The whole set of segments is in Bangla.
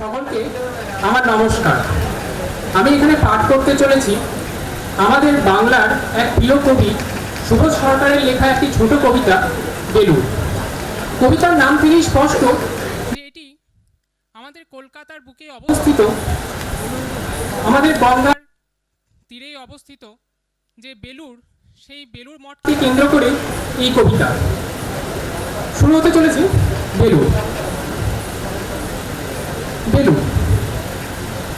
সকলকে আমার নমস্কার। আমি এখানে পাঠ করতে চলেছি। আমাদের বাংলার এক প্রিয় কবি সুবোধ সরকারের লেখা একটি ছোট কবিতা বেলুর কবিতার নাম থেকেই স্পষ্ট। যে এটি আমাদের কলকাতার বুকে অবস্থিত, আমাদের গঙ্গার তীরেই অবস্থিত যে বেলুর, সেই বেলুর মঠকে কেন্দ্র করে এই কবিতা। শুরু হতে চলেছে বেলুর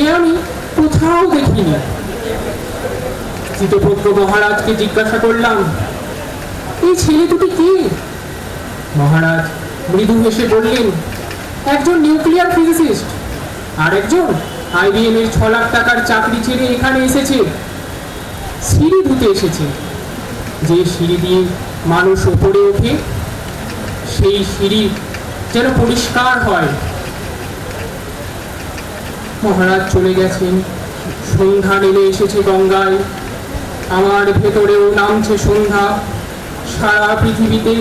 এ আমি কোথাও দেখিনি। মহারাজকে জিজ্ঞাসা করলাম, এই ছেলে দুটি কে? মহারাজ মৃদু হেসে বললেন, একজন নিউক্লিয়ার ফিজিসিস্ট আর একজন আইবিএম এর ছ লাখ টাকার চাকরি ছেড়ে এখানে এসেছে। সিঁড়ি ধুতে এসেছে। যে সিঁড়ি দিয়ে মানুষ ওপরে ওঠে, সেই সিঁড়ি যেন পরিষ্কার হয়। মহারাজ চলে গেছেন। সন্ধ্যা নেমে এসেছে গঙ্গায়। আমার ভেতরেও নামছে সন্ধ্যা। সারা পৃথিবীতে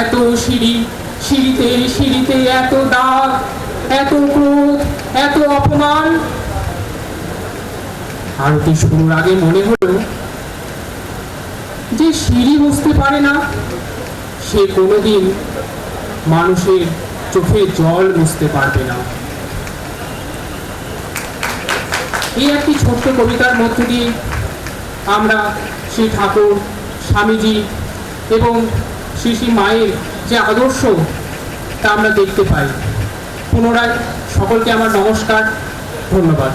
এত সিঁড়ি, সিঁড়িতে সিঁড়িতে এত দাগ, এত ক্রোধ, এত অপমান। আরতি শুরুর আগে মনে হলো যে সিঁড়ি বুঝতে পারে না। সে কোনোদিন মানুষের চোখে জল বুঝতে পারবে না। এই একটি ছোট্ট কবিতার মধ্য দিয়ে আমরা শ্রী ঠাকুর, স্বামীজি এবং শ্রী শ্রী মায়ের যে আদর্শ, তা আমরা দেখতে পাই। পুনরায় সকলকে আমার নমস্কার, ধন্যবাদ।